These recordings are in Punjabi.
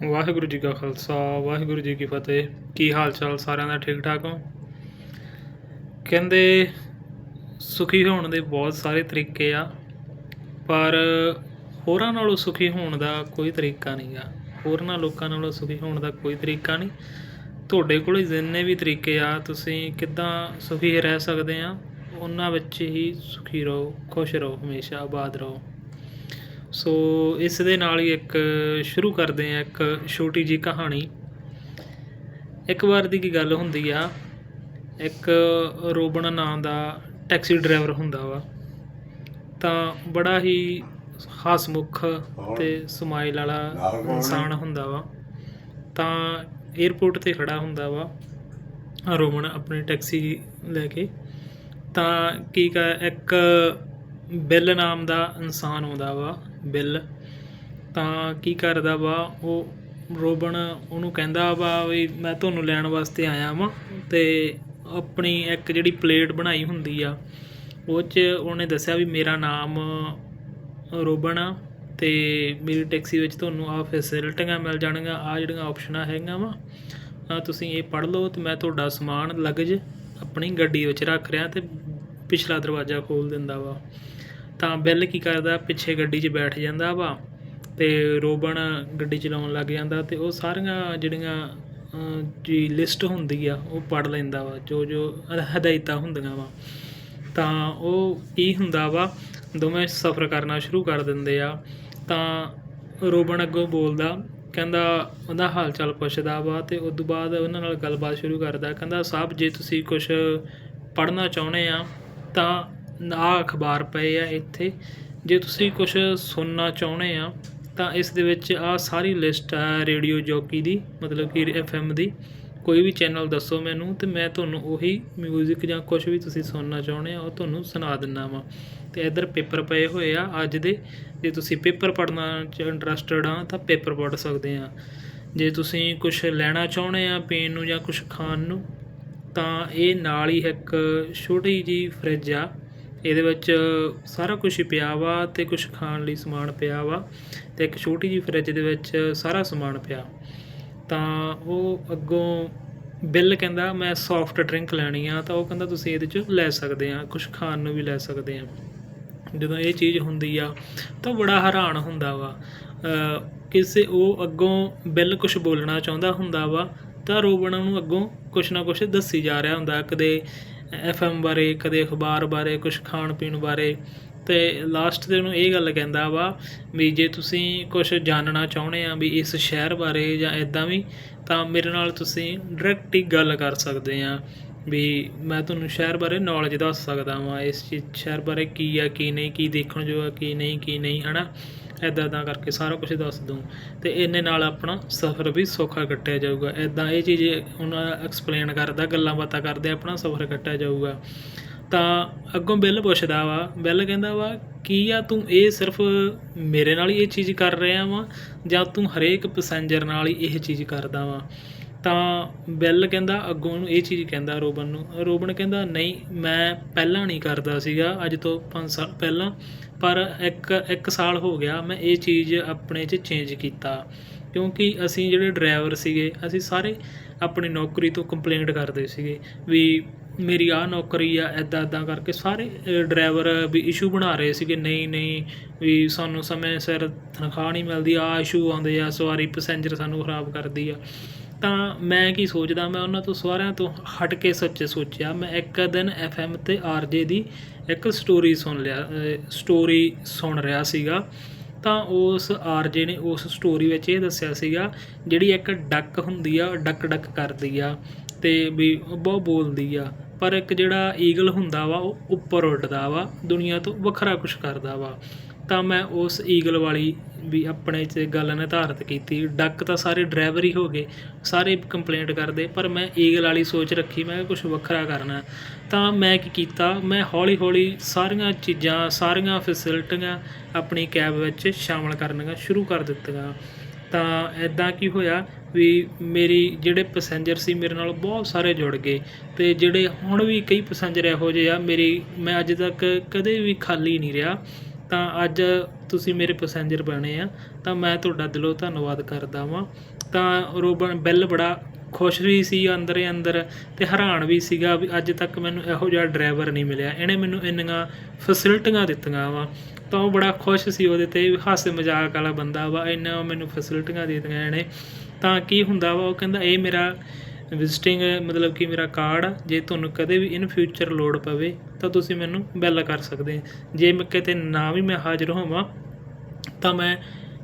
ਵਾਹਿਗੁਰੂ ਜੀ ਕਾ ਖਾਲਸਾ, ਵਾਹਿਗੁਰੂ ਜੀ ਕੀ ਫਤਿਹ। ਕੀ ਹਾਲ ਚਾਲ ਸਾਰਿਆਂ ਦਾ? ਠੀਕ ਠਾਕ ਹੋ? ਕਹਿੰਦੇ ਸੁਖੀ ਹੋਣ ਦੇ ਬਹੁਤ ਸਾਰੇ ਤਰੀਕੇ ਆ, ਪਰ ਹੋਰਾਂ ਨਾਲੋਂ ਸੁਖੀ ਹੋਣ ਦਾ ਕੋਈ ਤਰੀਕਾ ਨਹੀਂ ਆ। ਹੋਰਨਾਂ ਲੋਕਾਂ ਨਾਲੋਂ ਸੁਖੀ ਹੋਣ ਦਾ ਕੋਈ ਤਰੀਕਾ ਨਹੀਂ। ਤੁਹਾਡੇ ਕੋਲ ਜਿੰਨੇ ਵੀ ਤਰੀਕੇ ਆ, ਤੁਸੀਂ ਕਿੱਦਾਂ ਸੁਖੀ ਰਹਿ ਸਕਦੇ ਆ, ਉਹਨਾਂ ਵਿੱਚ ਹੀ ਸੁਖੀ ਰਹੋ, ਖੁਸ਼ ਰਹੋ, ਹਮੇਸ਼ਾ ਆਬਾਦ ਰਹੋ। ਸੋ ਇਸ ਦੇ ਨਾਲ ਹੀ ਇੱਕ ਸ਼ੁਰੂ ਕਰਦੇ ਆ ਇੱਕ ਛੋਟੀ ਜੀ ਕਹਾਣੀ। ਇੱਕ ਵਾਰ ਦੀ ਕੀ ਗੱਲ ਹੁੰਦੀ ਆ ਇੱਕ ਰੋਬਨ ਨਾਂ ਦਾ ਟੈਕਸੀ ਡਰਾਈਵਰ ਹੁੰਦਾ ਵਾ ਤਾਂ ਬੜਾ ਹੀ ਹਸਮੁਖ ਤੇ ਸਮਾਈਲ ਵਾਲਾ ਇਨਸਾਨ ਹੁੰਦਾ ਵਾ ਤਾਂ 에ਅਰਪੋਰਟ ਤੇ ਖੜਾ ਹੁੰਦਾ ਵਾ ਰੋਬਨ ਆਪਣੀ ਟੈਕਸੀ ਲੈ ਕੇ। ਤਾਂ ਕੀ ਕਰ ਇੱਕ ਬਿੱਲ ਨਾਮ ਦਾ ਇਨਸਾਨ ਆਉਂਦਾ ਵਾ ਬਿੱਲ। ਤਾਂ ਕੀ ਕਰਦਾ ਵਾ, ਉਹ ਰੋਬਨ ਉਹਨੂੰ ਕਹਿੰਦਾ ਵਾ ਵੀ ਮੈਂ ਤੁਹਾਨੂੰ ਲੈਣ ਵਾਸਤੇ ਆਇਆ ਵਾਂ ਅਤੇ ਆਪਣੀ ਇੱਕ ਜਿਹੜੀ ਪਲੇਟ ਬਣਾਈ ਹੁੰਦੀ ਆ, ਉਹ 'ਚ ਉਹਨੇ ਦੱਸਿਆ ਵੀ ਮੇਰਾ ਨਾਮ ਰੋਬਨ ਆ ਅਤੇ ਮੇਰੀ ਟੈਕਸੀ ਵਿੱਚ ਤੁਹਾਨੂੰ ਆ ਫੈਸਿਲਿਟੀਆਂ ਮਿਲ ਜਾਣਗੀਆਂ ਆ ਜਿਹੜੀਆਂ ਆਪਸ਼ਨਾਂ ਹੈਗੀਆਂ ਵਾ ਤੁਸੀਂ ਇਹ ਪੜ੍ਹ ਲਓ ਅਤੇ ਮੈਂ ਤੁਹਾਡਾ ਸਮਾਨ, ਲਗਜ ਆਪਣੀ ਗੱਡੀ ਵਿੱਚ ਰੱਖ ਰਿਹਾ ਅਤੇ ਪਿਛਲਾ ਦਰਵਾਜ਼ਾ ਖੋਲ ਦਿੰਦਾ ਵਾ। ਤਾਂ ਬਿੱਲ ਕੀ ਕਰਦਾ? ਪਿੱਛੇ ਗੱਡੀ 'ਚ ਬੈਠ ਜਾਂਦਾ ਵਾ ਅਤੇ ਰੋਬਨ ਗੱਡੀ ਚਲਾਉਣ ਲੱਗ ਜਾਂਦਾ ਅਤੇ ਉਹ ਸਾਰੀਆਂ ਜਿਹੜੀਆਂ ਜੀ ਲਿਸਟ ਹੁੰਦੀ ਆ, ਉਹ ਪੜ੍ਹ ਲੈਂਦਾ ਵਾ, ਜੋ ਜੋ ਹਦਾਇਤਾਂ ਹੁੰਦੀਆਂ ਵਾ। ਤਾਂ ਉਹ ਕੀ ਹੁੰਦਾ ਵਾ, ਦੋਵੇਂ ਸਫ਼ਰ ਕਰਨਾ ਸ਼ੁਰੂ ਕਰ ਦਿੰਦੇ ਆ। ਤਾਂ ਰੋਬਨ ਅੱਗੋਂ ਬੋਲਦਾ, ਕਹਿੰਦਾ ਉਹਦਾ ਹਾਲ ਚਾਲ ਪੁੱਛਦਾ ਵਾ ਤੇ ਉਸ ਤੋਂ ਬਾਅਦ ਉਹਨਾਂ ਨਾਲ ਗੱਲਬਾਤ ਸ਼ੁਰੂ ਕਰਦਾ, ਕਹਿੰਦਾ ਸਾਹਿਬ ਜੇ ਤੁਸੀਂ ਕੁਝ ਪੜ੍ਹਨਾ ਚਾਹੁੰਦੇ ਆ, ਤਾਂ ਆਹ ਅਖਬਾਰ ਪਏ ਆ ਇੱਥੇ। ਜੇ ਤੁਸੀਂ ਕੁਝ ਸੁਣਨਾ ਚਾਹੁੰਦੇ ਆ, ਤਾਂ ਇਸ ਦੇ ਵਿੱਚ ਆ ਸਾਰੀ ਲਿਸਟ ਆ ਰੇਡੀਓ ਜੋਕੀ ਦੀ, ਮਤਲਬ ਕਿ ਐਫਐਮ ਦੀ। ਕੋਈ ਵੀ ਚੈਨਲ ਦੱਸੋ ਮੈਨੂੰ, ਤੇ ਮੈਂ ਤੁਹਾਨੂੰ ਉਹੀ 뮤직 ਜਾਂ ਕੁਝ ਵੀ ਤੁਸੀਂ ਸੁਣਨਾ ਚਾਹੁੰਦੇ ਆ, ਉਹ ਤੁਹਾਨੂੰ ਸੁਣਾ ਦਿੰਦਾ ਵਾਂ। ਤੇ ਇੱਧਰ ਪੇਪਰ ਪਏ ਹੋਏ ਆ ਅੱਜ ਦੇ। ਜੇ ਤੁਸੀਂ ਪੇਪਰ ਪੜ੍ਹਨਾ ਚ ਇੰਟਰਸਟਡ ਆ, ਤਾਂ ਪੇਪਰ ਪੜ੍ਹ ਸਕਦੇ ਆ। ਜੇ ਤੁਸੀਂ ਕੁਝ ਲੈਣਾ ਚਾਹੁੰਦੇ ਆ ਪੀਣ ਨੂੰ ਜਾਂ ਕੁਝ ਖਾਣ ਨੂੰ, ਤਾਂ ਇਹ ਨਾਲ ਹੀ ਇੱਕ ਛੋਟੀ ਜੀ ਫ੍ਰਿਜ ਆ। ਇਹਦੇ ਵਿੱਚ ਸਾਰਾ ਕੁਝ ਹੀ ਪਿਆ ਵਾ ਤੇ ਕੁਝ ਖਾਣ ਲਈ ਸਮਾਨ ਪਿਆ ਵਾ ਤੇ ਇੱਕ ਛੋਟੀ ਜੀ ਫ੍ਰਿਜ ਦੇ ਵਿੱਚ ਸਾਰਾ ਸਮਾਨ ਪਿਆ। ਤਾਂ ਉਹ ਅੱਗੋਂ ਬਿੱਲ ਕਹਿੰਦਾ, ਮੈਂ ਸੌਫਟ ਡਰਿੰਕ ਲੈਣੀ ਆ। ਤਾਂ ਉਹ ਕਹਿੰਦਾ, ਤੁਸੀਂ ਇਹਦੇ ਚ ਲੈ ਸਕਦੇ ਆ ਕੁਝ ਖਾਣ ਨੂੰ ਵੀ ਲੈ ਸਕਦੇ ਆ। ਜਦੋਂ ਇਹ ਚੀਜ਼ ਹੁੰਦੀ ਆ, ਤਾਂ ਬੜਾ ਹੈਰਾਨ ਹੁੰਦਾ ਵਾ। ਕਿਸੇ ਉਹ ਅੱਗੋਂ ਬਿੱਲ ਕੁਝ ਬੋਲਣਾ ਚਾਹੁੰਦਾ ਹੁੰਦਾ ਵਾ, ਤਾਂ ਰੋਬਨ ਨੂੰ ਅੱਗੋਂ ਕੁਛ ਨਾ ਕੁਛ ਦੱਸੀ ਜਾ ਰਿਹਾ ਹੁੰਦਾ। ਕਦੇ ਐਫ ਐਫਐਮ ਬਾਰੇ, ਕਦੇ ਅਖਬਾਰ ਬਾਰੇ, ਕੁਛ ਖਾਣ ਪੀਣ ਬਾਰੇ। ਅਤੇ ਲਾਸਟ ਤੇ ਉਹਨੂੰ ਇਹ ਗੱਲ ਕਹਿੰਦਾ ਵਾ ਵੀ ਜੇ ਤੁਸੀਂ ਕੁਛ ਜਾਣਨਾ ਚਾਹੁੰਦੇ ਆ ਵੀ ਇਸ ਸ਼ਹਿਰ ਬਾਰੇ ਜਾਂ ਇੱਦਾਂ ਵੀ, ਤਾਂ ਮੇਰੇ ਨਾਲ ਤੁਸੀਂ ਡਾਇਰੈਕਟ ਹੀ ਗੱਲ ਕਰ ਸਕਦੇ ਆ ਵੀ ਮੈਂ ਤੁਹਾਨੂੰ ਸ਼ਹਿਰ ਬਾਰੇ ਨੌਲੇਜ ਦੱਸ ਸਕਦਾ ਵਾਂ, ਇਸ ਚੀਜ਼ ਸ਼ਹਿਰ ਬਾਰੇ ਕੀ ਆ, ਕੀ ਨਹੀਂ, ਕੀ ਦੇਖਣ ਜੋ ਆ, ਕੀ ਨਹੀਂ ਕੀ ਨਹੀਂ ਹੈ ਨਾ ਇਦਾਂ ਇਦਾਂ ਕਰਕੇ ਸਾਰਾ ਕੁਝ ਦੱਸ ਦੂੰ ਅਤੇ ਇਹਨੇ ਨਾਲ ਆਪਣਾ ਸਫ਼ਰ ਵੀ ਸੌਖਾ ਕੱਟਿਆ ਜਾਊਗਾ। ਇਦਾਂ ਇਹ ਚੀਜ਼ ਉਹਨਾਂ ਐਕਸਪਲੇਨ ਕਰਦਾ, ਗੱਲਾਂ ਬਾਤਾਂ ਕਰਦੇ, ਆਪਣਾ ਸਫ਼ਰ ਕੱਟਿਆ ਜਾਊਗਾ। ਤਾਂ ਅੱਗੋਂ ਬਿੱਲ ਪੁੱਛਦਾ ਵਾ, ਬਿੱਲ ਕਹਿੰਦਾ ਵਾ ਕੀ ਆ ਤੂੰ ਇਹ ਸਿਰਫ ਮੇਰੇ ਨਾਲ ਹੀ ਇਹ ਚੀਜ਼ ਕਰ ਰਿਹਾ ਵਾ ਜਾਂ ਤੂੰ ਹਰੇਕ ਪੈਸੇਂਜਰ ਨਾਲ ਹੀ ਇਹ ਚੀਜ਼ ਕਰਦਾ ਵਾ? ਤਾਂ ਬਿੱਲ ਕਹਿੰਦਾ, ਅੱਗੋਂ ਉਹਨੂੰ ਇਹ ਚੀਜ਼ ਕਹਿੰਦਾ ਰੋਬਨ ਨੂੰ, ਰੋਬਨ ਕਹਿੰਦਾ, ਨਹੀਂ, ਮੈਂ ਪਹਿਲਾਂ ਨਹੀਂ ਕਰਦਾ ਸੀਗਾ, ਅੱਜ ਤੋਂ ਪੰਜ ਸਾਲ ਪਹਿਲਾਂ, ਪਰ ਇੱਕ ਇੱਕ ਸਾਲ ਹੋ ਗਿਆ, ਮੈਂ ਇਹ ਚੀਜ਼ ਆਪਣੇ 'ਚ ਚੇਂਜ ਕੀਤਾ। ਕਿਉਂਕਿ ਅਸੀਂ ਜਿਹੜੇ ਡਰਾਈਵਰ ਸੀਗੇ, ਅਸੀਂ ਸਾਰੇ ਆਪਣੀ ਨੌਕਰੀ ਤੋਂ ਕੰਪਲੇਂਟ ਕਰਦੇ ਸੀਗੇ ਵੀ ਮੇਰੀ ਆਹ ਨੌਕਰੀ ਆ ਐਦਾਂ ਐਦਾਂ ਕਰਕੇ ਸਾਰੇ ਡਰਾਈਵਰ ਵੀ ਇਸ਼ੂ ਬਣਾ ਰਹੇ ਸੀਗੇ, ਨਹੀਂ ਨਹੀਂ, ਵੀ ਸਾਨੂੰ ਸਮੇਂ ਸਿਰ ਤਨਖਾਹ ਨਹੀਂ ਮਿਲਦੀ ਆ ਇਸ਼ੂ ਆਉਂਦੇ ਆ, ਸਵਾਰੀ ਪੈਸੇਂਜਰ ਸਾਨੂੰ ਖਰਾਬ ਕਰਦੀ ਆ। ਤਾਂ ਮੈਂ ਕੀ ਸੋਚਦਾ, ਮੈਂ ਉਹਨਾਂ ਤੋਂ ਸਾਰਿਆਂ ਤੋਂ ਹਟ ਕੇ ਸੱਚੇ ਸੋਚਿਆ। ਮੈਂ ਇੱਕ ਦਿਨ ਐਫਐਮ ਤੇ ਆਰਜੇ ਦੀ ਇੱਕ ਸਟੋਰੀ ਸੁਣ ਲਿਆ ਸਟੋਰੀ ਸੁਣ ਰਿਹਾ ਸੀਗਾ। ਤਾਂ ਉਸ ਆਰਜੇ ਨੇ ਉਸ ਸਟੋਰੀ ਵਿੱਚ ਇਹ ਦੱਸਿਆ ਸੀਗਾ, ਜਿਹੜੀ ਇੱਕ ਡੱਕ ਹੁੰਦੀ ਆ ਡੱਕ ਡੱਕ ਕਰਦੀ ਆ ਤੇ ਵੀ ਬਹੁਤ ਬੋਲਦੀ ਆ। ਪਰ ਇੱਕ ਜਿਹੜਾ ਈਗਲ ਹੁੰਦਾ ਵਾ, ਉਹ ਉੱਪਰ ਉੱਡਦਾ ਵਾ, ਦੁਨੀਆ ਤੋਂ ਵੱਖਰਾ ਕੁਝ ਕਰਦਾ ਵਾ। ਤਾਂ ਮੈਂ ਉਸ ਈਗਲ ਵਾਲੀ ਵੀ ਆਪਣੇ 'ਚ ਗੱਲ ਨਿਰਧਾਰਤ ਕੀਤੀ। ਡੱਕ ਤਾਂ ਸਾਰੇ ਡਰਾਈਵਰ ਹੀ ਹੋ ਗਏ, ਸਾਰੇ ਕੰਪਲੇਂਟ ਕਰਦੇ, ਪਰ ਮੈਂ ਈਗਲ ਵਾਲੀ ਸੋਚ ਰੱਖੀ, ਮੈਂ ਕੁਝ ਵੱਖਰਾ ਕਰਨਾ। ਤਾਂ ਮੈਂ ਕੀ ਕੀਤਾ, ਮੈਂ ਹੌਲੀ ਹੌਲੀ ਸਾਰੀਆਂ ਚੀਜ਼ਾਂ, ਸਾਰੀਆਂ ਫੈਸਿਲਿਟੀਆਂ ਆਪਣੀ ਕੈਬ ਵਿੱਚ ਸ਼ਾਮਲ ਕਰਨੀਆਂ ਸ਼ੁਰੂ ਕਰ ਦਿੱਤੀਆਂ। ਤਾਂ ਐਦਾਂ ਕੀ ਹੋਇਆ ਵੀ ਮੇਰੀ ਜਿਹੜੇ ਪੈਸੇਂਜਰ ਸੀ, ਮੇਰੇ ਨਾਲ ਬਹੁਤ ਸਾਰੇ ਜੁੜ ਗਏ ਤੇ ਜਿਹੜੇ ਹੁਣ ਵੀ ਕਈ ਪੈਸੇਂਜਰ ਇਹੋ ਜਿਹੇ ਆ, ਮੇਰੀ ਮੈਂ ਅੱਜ ਤੱਕ ਕਦੇ ਵੀ ਖਾਲੀ ਨਹੀਂ ਰਿਹਾ। ਤਾਂ ਅੱਜ ਤੁਸੀਂ ਮੇਰੇ ਪੈਸੇਂਜਰ ਬਣੇ ਆ, ਤਾਂ ਮੈਂ ਤੁਹਾਡਾ ਦਿਲੋਂ ਧੰਨਵਾਦ ਕਰਦਾ ਵਾਂ। ਤਾਂ ਰੋਬਨ ਬੈਲ ਬੜਾ ਖੁਸ਼ ਵੀ ਸੀ ਅੰਦਰ ਅੰਦਰ ਤੇ ਹੈਰਾਨ ਵੀ ਸੀਗਾ ਵੀ ਅੱਜ ਤੱਕ ਮੈਨੂੰ ਇਹੋ ਜਿਹਾ ਡਰਾਈਵਰ ਨਹੀਂ ਮਿਲਿਆ। ਇਹਨੇ ਮੈਨੂੰ ਇੰਨੀਆਂ ਫੈਸਿਲਿਟੀਆਂ ਦਿੱਤੀਆਂ ਵਾ। ਤਾਂ ਉਹ ਬੜਾ ਖੁਸ਼ ਸੀ ਉਹਦੇ ਤੇ, ਵੀ ਹਾਸੇ ਮਜ਼ਾਕ ਵਾਲਾ ਬੰਦਾ ਵਾ ਇੰਨਾ ਮੈਨੂੰ ਫੈਸਿਲਿਟੀਆਂ ਦੇ ਦਿੱਤੀਆਂ ਇਹਨੇ। ਤਾਂ ਕੀ ਹੁੰਦਾ ਵਾ, ਉਹ ਕਹਿੰਦਾ, ਇਹ ਮੇਰਾ ਵਿਜ਼ਿਟਿੰਗ ਮਤਲਬ ਕਿ ਮੇਰਾ ਕਾਰਡ ਆ, ਜੇ ਤੁਹਾਨੂੰ ਕਦੇ ਵੀ ਇਨ ਫਿਊਚਰ ਲੋੜ ਪਵੇ, ਤਾਂ ਤੁਸੀਂ ਮੈਨੂੰ ਬੈਲ ਕਰ ਸਕਦੇ ਜੇ ਮੈਂ ਕਿਤੇ ਨਾ ਵੀ ਮੈਂ ਹਾਜ਼ਰ ਹੋਵਾਂ, ਤਾਂ ਮੈਂ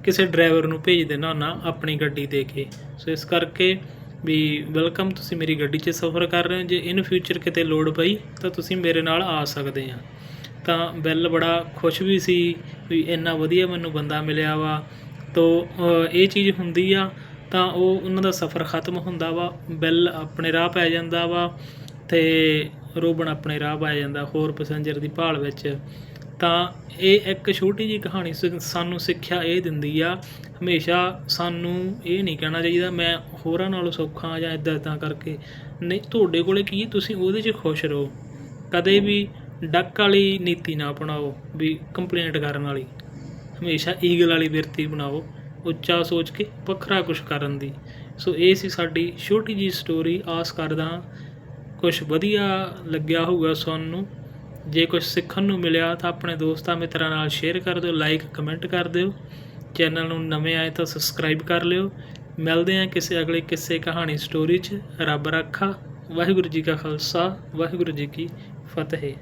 ਕਿਸੇ ਡਰਾਈਵਰ ਨੂੰ ਭੇਜ ਦੇਣਾ ਨਾ ਆਪਣੀ ਗੱਡੀ ਦੇ ਕੇ। ਸੋ ਇਸ ਕਰਕੇ ਵੀ ਵੈਲਕਮ ਤੁਸੀਂ ਮੇਰੀ ਗੱਡੀ 'ਚ ਸਫ਼ਰ ਕਰ ਰਹੇ ਹੋ। ਜੇ ਇਨ ਫਿਊਚਰ ਕਿਤੇ ਲੋੜ ਪਈ, ਤਾਂ ਤੁਸੀਂ ਮੇਰੇ ਨਾਲ ਆ ਸਕਦੇ ਆ। ਤਾਂ ਬੈਲ ਬੜਾ ਖੁਸ਼ ਵੀ ਸੀ, ਵੀ ਇੰਨਾ ਵਧੀਆ ਮੈਨੂੰ ਬੰਦਾ ਮਿਲਿਆ ਵਾ। ਤੋ ਇਹ ਚੀਜ਼ ਹੁੰਦੀ ਆ ਤਾਂ ਉਹ ਉਹਨਾਂ ਦਾ ਸਫ਼ਰ ਖਤਮ ਹੁੰਦਾ ਵਾ, ਬੈਲ ਆਪਣੇ ਰਾਹ ਪੈ ਜਾਂਦਾ ਵਾ ਤੇ ਰੋਬਨ ਆਪਣੇ ਰਾਹ ਪੈ ਜਾਂਦਾ ਹੋਰ ਪੈਸੇਂਜਰ ਦੀ ਭਾਲ ਵਿੱਚ। ਤਾਂ ਇਹ ਇੱਕ ਛੋਟੀ ਜੀ ਕਹਾਣੀ ਸ- ਸਾਨੂੰ ਸਿੱਖਿਆ ਇਹ ਦਿੰਦੀ ਆ, ਹਮੇਸ਼ਾ ਸਾਨੂੰ ਇਹ ਨਹੀਂ ਕਹਿਣਾ ਚਾਹੀਦਾ ਮੈਂ ਹੋਰਾਂ ਨਾਲੋਂ ਸੌਖਾ ਜਾਂ ਇਦਾਂ ਇਦਾਂ ਕਰਕੇ। ਨਹੀਂ, ਤੁਹਾਡੇ ਕੋਲੇ ਕੀ ਤੁਸੀਂ ਉਹਦੇ 'ਚ ਖੁਸ਼ ਰਹੋ। ਕਦੇ ਵੀ ਡੱਕ ਵਾਲੀ ਨੀਤੀ ਨਾ ਅਪਣਾਓ, ਵੀ ਕੰਪਲੇਂਟ ਕਰਨ ਵਾਲੀ। ਹਮੇਸ਼ਾ ਈਗਲ ਵਾਲੀ ਬਿਰਤੀ ਬਣਾਓ ਉੱਚਾ ਸੋਚ ਕੇ ਵੱਖਰਾ ਕੁਝ ਕਰਨ ਦੀ। ਸੋ ਇਹ ਸੀ ਸਾਡੀ ਛੋਟੀ ਜੀ ਸਟੋਰੀ ਆਸ ਕਰਦਾ ਕੁਝ ਵਧੀਆ ਲੱਗਿਆ ਹੋਊਗਾ ਸੁਣਨ ਨੂੰ ਜੇ ਕੁਝ ਸਿੱਖਣ ਨੂੰ ਮਿਲਿਆ ਤਾਂ ਆਪਣੇ ਦੋਸਤਾਂ ਮਿੱਤਰਾਂ ਨਾਲ ਸ਼ੇਅਰ ਕਰ ਦਿਓ ਲਾਈਕ ਕਮੈਂਟ ਕਰ ਦਿਓ। ਚੈਨਲ ਨੂੰ ਨਵੇਂ ਆਏ ਤਾਂ ਸਬਸਕ੍ਰਾਈਬ ਕਰ ਲਿਓ। ਮਿਲਦੇ ਹਾਂ ਕਿਸੇ ਅਗਲੇ ਕਿਸੇ ਕਹਾਣੀ ਸਟੋਰੀ 'ਚ। ਰੱਬ ਰੱਖਾ, ਵਾਹਿਗੁਰੂ ਜੀ ਕਾ ਖਾਲਸਾ, ਵਾਹਿਗੁਰੂ ਜੀ ਕੀ ਫਤਿਹ।